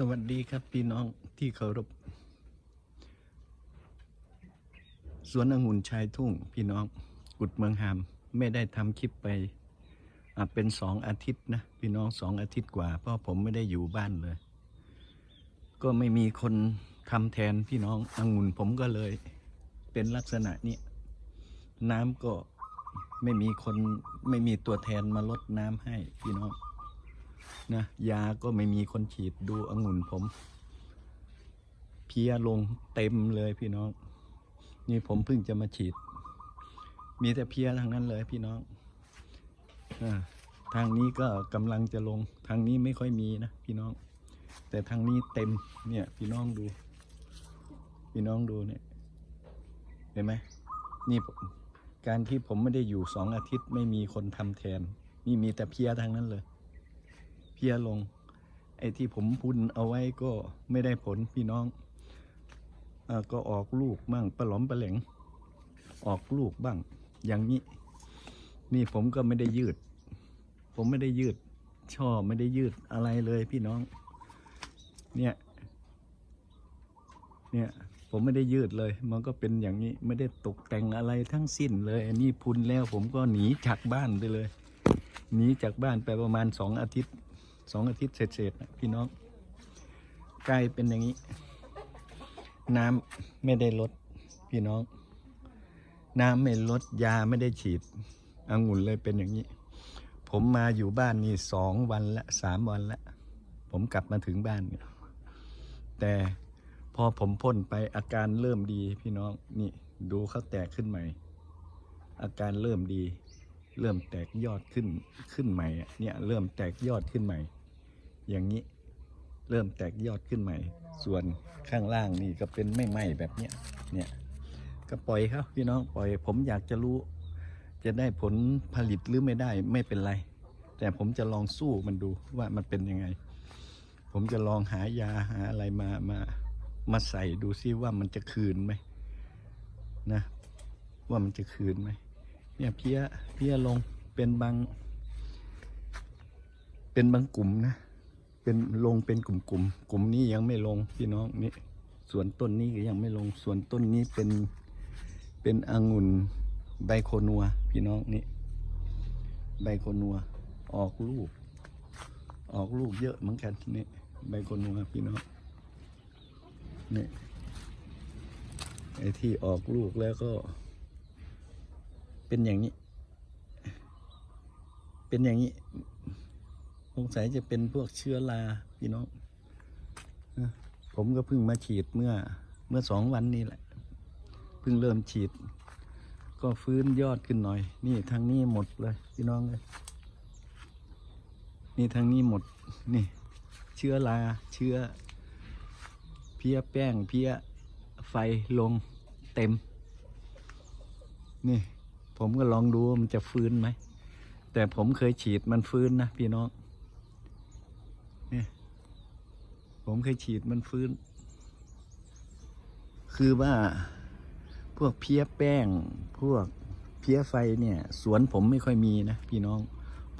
สวัสดีครับพี่น้องที่เคารพ สวนองุ่นชายทุ่งพี่น้อง กุดเมืองหาม ไม่ได้ทำคลิปไปเป็นสองอาทิตย์นะ พี่น้องสองอาทิตย์กว่า เพราะผมไม่ได้อยู่บ้านเลย ก็ไม่มีคนทำแทนพี่น้ององุ่นผมก็เลย เป็นลักษณะนี้ น้ำก็ไม่มีคนไม่มีตัวแทนมาลดน้ำให้พี่น้อง นะยาก็ไม่มีคนฉีดดูองุ่นผม เพียลงเต็มเลยพี่น้อง นี่ผมเพิ่งจะมาฉีด มีแต่เพียทั้งนั้นเลยพี่น้องอทางนี้ก็กำลังจะลงทางนี้ไม่ค่อยมีนะพี่น้อง แต่ทางนี้เต็มเนี่ย พี่น้องดู พี่น้องดูเนี่ย เห็นไหมนี่การที่ผมไม่ได้อยู่สองอาทิตย์ไม่มีคนทำแทน นี่มีแต่เพียทั้งนั้นเลย เพียลง ไอ้ที่ผมพุนเอาไว้ก็ไม่ได้ผลพี่น้องอก็ออกลูกบ้างปลาหลอมปลาแหลงออกลูกบ้าง อย่างนี้ นี่ผมก็ไม่ได้ยืด ผมไม่ได้ยืด ช่อไม่ได้ยืดอะไรเลยพี่น้อง เนี่ย เนี่ยผมไม่ได้ยืดเลย มันก็เป็นอย่างนี้ ไม่ได้ตกแต่งอะไรทั้งสิ้นเลยนนี้พุนแล้วผมก็หนีจากบ้านไปเลย หนีจากบ้านไปประมาณสองอาทิตย์ สองอาทิตย์เศษๆนะพี่น้องกลายเป็นอย่างนี้ น้ำไม่ได้ลดพี่น้อง น้ำไม่ลดยาไม่ได้ฉีดองุ่นเลยเป็นอย่างนี้ ผมมาอยู่บ้านนี่สองวันละสามวันละ ผมกลับมาถึงบ้าน แต่พอผมพ่นไปอาการเริ่มดีพี่น้องนี่ดูเขาแตกขึ้นใหม่ อาการเริ่มดี เริ่มแตกยอดขึ้นขึ้นใหม่อะเนี่ยเริ่มแตกยอดขึ้นใหม่ อย่างนี้เริ่มแตกยอดขึ้นใหม่ ส่วนข้างล่างนี่ก็เป็นไม่ไหม้แบบเนี้ยเนี่ยก็ปล่อยครับพี่น้องปล่อย ผมอยากจะรู้ จะได้ผลผลิตหรือไม่ได้ไม่เป็นไร แต่ผมจะลองสู้มันดูว่ามันเป็นยังไง ผมจะลองหายาหาอะไรมามามาใส่ดูซิว่ามันจะคืนไหมนะว่ามันจะคืนไหมเนี่ยเพี้ยเพี้ยลงเป็นบาง เป็นบางกลุ่มนะ เป็นลงเป็นกลุ่มๆกลุ่มนี้ยังไม่ลงพี่น้องนี่ส่วนต้นนี้ก็ยังไม่ลง ส่วนต้นนี้เป็นเป็นองุ่นไบโคนัว พี่น้องนี่ไบโคนัว ออกลูก ออกลูกเยอะเหมือนกันนี่ไบโคนัวพี่น้องนี่ไอ้ที่ออกลูกแล้วก็ เป็นอย่างนี้ เป็นอย่างนี้ งสัยจะเป็นพวกเชื้อราพี่น้องผมก็เพิ่งมาฉีดเมื่อเมื่อสองวันนี้แหละ เพิ่งเริ่มฉีด ก็ฟื้นยอดขึ้นหน่อย นี่ทางนี้หมดเลย พี่น้องเลยนี่ทางนี้หมดนี่ เชื้อราเชื้อ เพี้ยแป้งเพี้ยไฟลงเต็ม นี่ ผมก็ลองดูว่ามันจะฟื้นไหมแต่ผมเคยฉีดมันฟื้นนะพี่น้อง เนี่ย ผมเคยฉีดมันฟื้น คือว่าพวกเพี้ยแป้ง พวกเพี้ยไฟเนี่ย สวนผมไม่ค่อยมีนะพี่น้อง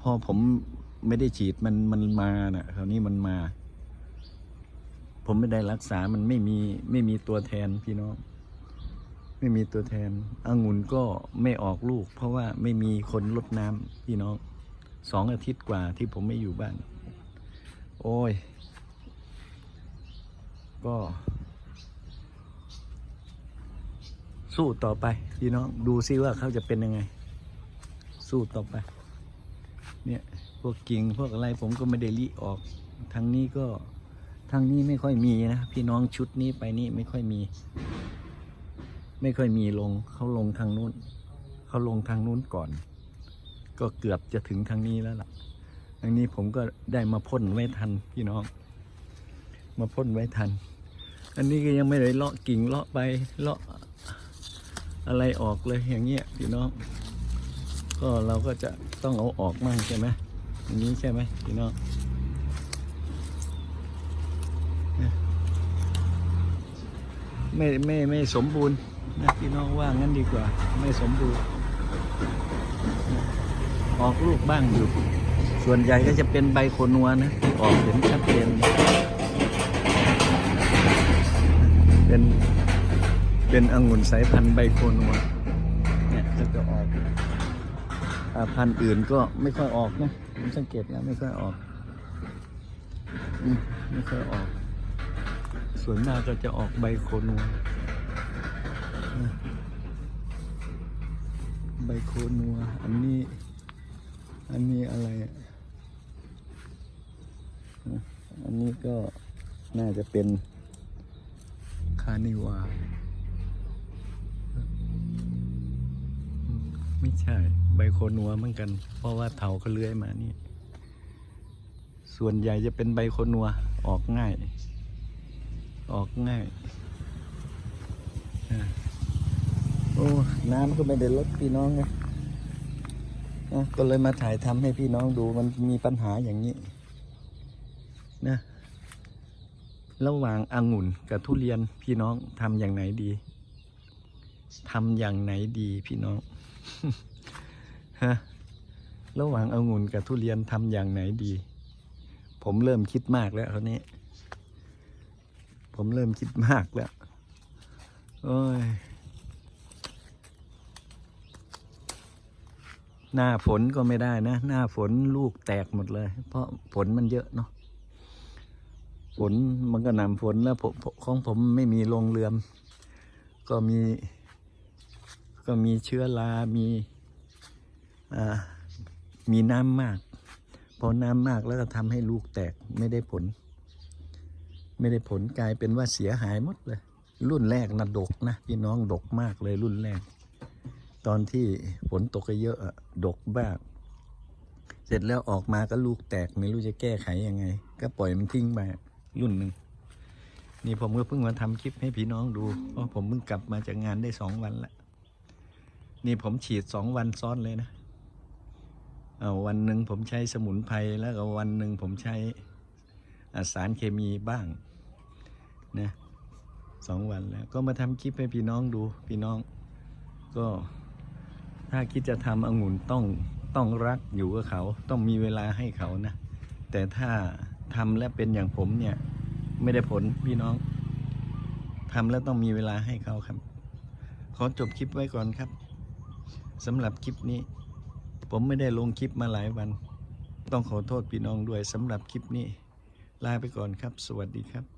พอผมไม่ได้ฉีดมันมันมานะ่ะคราวนี้มันมา ผมไม่ได้รักษามันไม่มีไม่มีตัวแทนพี่น้อง ไม่มีตัวแทนองุ่นก็ไม่ออกลูก เพราะว่าไม่มีคนรดน้ำพี่น้องสองอาทิตย์กว่าที่ผมไม่อยู่บ้าน โอ้ย ก็ สู้ต่อไป พี่น้อง ดูซิว่าเขาจะเป็นยังไง สู้ต่อไป เนี่ย พวกกิ่งพวกอะไรผมก็ไม่ได้รีออกทางนี้ก็ทางนี้ไม่ค่อยมีนะพี่น้องชุดนี้ไปนี่ไม่ค่อยมี ไม่ค่อยมีลงเขาลงทางนู้นเขาลงทางนู้นก่อน ก็เกือบจะถึงทางนี้แล้วล่ะทางนี้ผมก็ได้มาพ่นไว้ทันพี่น้อง มาพ่นไว้ทัน อันนี้ก็ยังไม่ได้เลาะกิ่งเลาะไปเลาะอะไรออกเลยอย่างเงี้ยพี่น้อง ก็เราก็จะต้องเอาออกมั่งใช่ไหมอย่างนี้ใช่ไหมพี่น้องไม่ไม่ไม่สมบูรณ์นะพี่น้องว่างั้นดีกว่า ไม่สมบูรณ์ ออกลูกบ้างอยู่ ส่วนใหญ่ก็จะเป็นใบโคนัวนะที่ออกเห็นชัดเจน เป็นเป็นองุ่นสายพันธุ์ไบโคนัวเนี่ยก็จะออกอพันธุ์อื่นก็ไม่ค่อยออกนะผมสังเกตแล้วไม่ค่อยออกอไม่ค่อยออก ส่วนมากก็จะออกใบโคนัวนะใบโคนัว อันนี้อันนี้อะไรอันนี้ก็น่าจะเป็นานิวา ไม่ใช่ ใบโคนัวเหมือนกัน เพราะว่าเถาก็เลื้อยมานี่ ส่วนใหญ่จะเป็นใบโคนัว ออกง่าย ออกง่าย โอ้ น้ำก็ไม่ได้ลดพี่น้องไงก็เลยมาถ่ายทำให้พี่น้องดูมันมีปัญหาอย่างนี้ นะ ระหว่างองุ่นกับทุเรียนพี่น้องทำอย่างไหนดีทำอย่างไหนดีพี่น้องฮะระหว่างองุ่นกับทุเรียนทำอย่างไหนดี ผมเริ่มคิดมากแล้วคราวนี้ ผมเริ่มคิดมากแล้วโอ้ยหน้าฝนก็ไม่ได้นะ หน้าฝนลูกแตกหมดเลย เพราะฝนมันเยอะเนาะ ฝนมันก็นำฝนแล้วผมของผมไม่มีโรงเรือนก็มี ก็มีเชื้อรา มีอ่ามีน้ำมาก พอน้ำมากแล้วก็ทำให้ลูกแตกไม่ได้ผล ไม่ได้ผลกลายเป็นว่าเสียหายหมดเลย รุ่นแรกนะดกนะพี่น้องดกมากเลยรุ่นแรก ตอนที่ฝนตกเยอะๆอะดกบ้ากเสร็จแล้วออกมาก็ลูกแตกไม่รู้จะแก้ไขยังไง ก็ปล่อยมันทิ้งไป รุ่นหนึ่งนี่ผมก็เพิ่งมาทำคลิปให้พี่น้องดู เพราะผมเพิ่งกลับมาจากงานได้สองวันละนี่ผมฉีดสองวันซ้อนเลยนะเอาวันหนึ่งผมใช้สมุนไพรแล้วก็วันหนึ่งผมใช้สารเคมีบ้างนะสองวันแล้ว ก็มาทำคลิปให้พี่น้องดูพี่น้อง ก็ถ้าคิดจะทำองุ่นต้องต้องรักอยู่กับเขา ต้องมีเวลาให้เขานะ แต่ถ้า ทำและเป็นอย่างผมเนี่ย ไม่ได้ผลพี่น้องทำแล้วต้องมีเวลาให้เขาครับ ขอจบคลิปไว้ก่อนครับสำหรับคลิปนี้ ผมไม่ได้ลงคลิปมาหลายวัน ต้องขอโทษพี่น้องด้วยสำหรับคลิปนี้ ลาไปก่อนครับ สวัสดีครับ